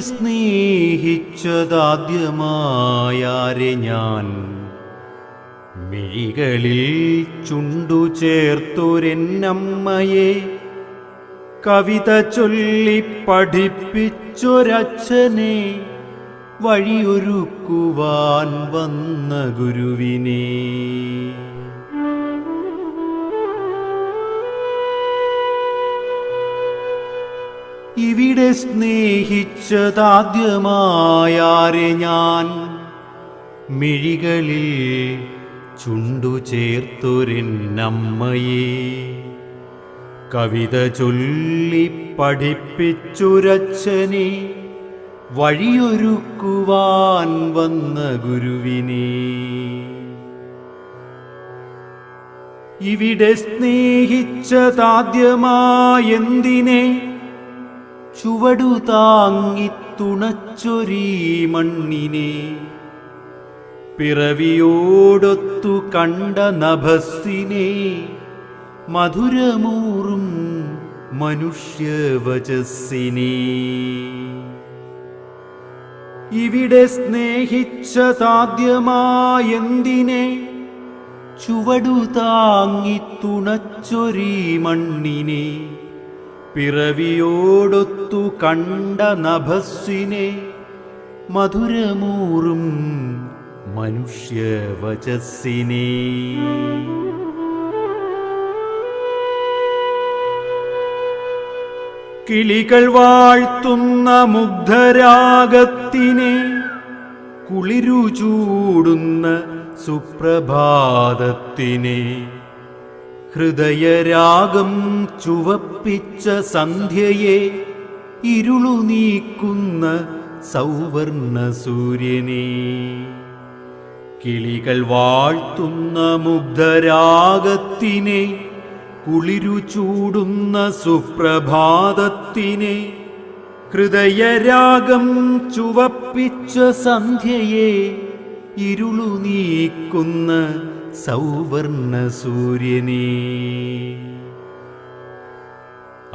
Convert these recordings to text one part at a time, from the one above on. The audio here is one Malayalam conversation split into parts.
സ്നേഹിച്ചതാദ്യമായാരെ ഞാൻ. മിഴികളിൽ ചുണ്ടു ചേർത്തൊരെന്നമ്മയെ കവിത ചൊല്ലി പഠിപ്പിച്ചൊരച്ഛനെ വഴിയൊരുക്കുവാൻ വന്ന ഗുരുവിനെ. ഇവിടെ സ്നേഹിച്ചതാദ്യമായാരെ ഞാൻ. മിഴികളിൽ ചുണ്ടു ചേർത്തൊരെന്നമ്മയെ. കവിത ചൊല്ലി പഠിപ്പിച്ചുരച്ചനെ വഴിയൊരുക്കുവാൻ വന്ന ഗുരുവിനെ. ഇവിടെ സ്നേഹിച്ചതാദ്യമായെന്തിനെ ചുവടു താങ്ങി തുണച്ചൊരീ മണ്ണിനെ. പിറവിയോടൊത്തു കണ്ട നഭസ്സിനെ. മധുരമൂറും മനുഷ്യവചസ്സിനെ. ഇവിടെ സ്നേഹിച്ചതാദ്യമായെന്തിനെ? ചുവടു താങ്ങി തുണച്ചൊരീ മണ്ണിനെ. പിറവിയോടൊത്തു കണ്ട നഭസ്സിനെ മധുരമൂറും മനുഷ്യവചസ്സിനെ. കിളികൾ വാഴ്ത്തുന്ന മുഗ്ധരാഗത്തിനെ കുളിരു ചൂടുന്ന സുപ്രഭാതത്തിനെ. ഹൃദയരാഗം ചുവപ്പിച്ച സന്ധ്യയെ ഇരുളു നീക്കുന്ന സൗവർണ സൂര്യനെ. കിളികൾ വാഴ്ത്തുന്ന മുഗ്ധരാഗത്തിനെ കുളിരു ചൂടുന്ന സുപ്രഭാതത്തിനെ ഹൃദയരാഗം ചുവപ്പിച്ച സന്ധ്യയെ ഇരുളു നീക്കുന്ന സൗവർണ സൂര്യനെ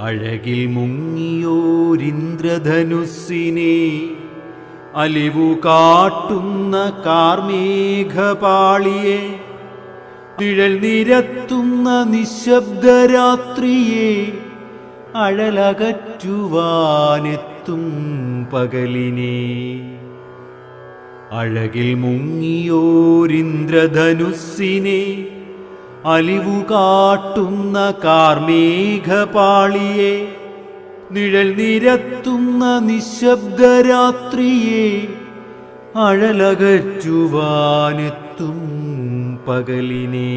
അഴകിൽ മുങ്ങിയോരിന്ദ്രധനുസിനെ അലിവു കാട്ടുന്ന കാർമേഘപാളിയെ തിഴൽ നിരത്തുന്ന നിശബ്ദരാത്രിയെ അഴലകറ്റുവാനെത്തും പകലിനെ. അഴകിൽ മുങ്ങിയോരിന്ദ്രധനുസ്സിനെ അലിവുകാട്ടുന്ന കാർമേഘപാളിയെ നിഴൽ നിരത്തുന്ന നിശബ്ദരാത്രിയെ അഴലകറ്റുവാനെത്തും പകലിനെ.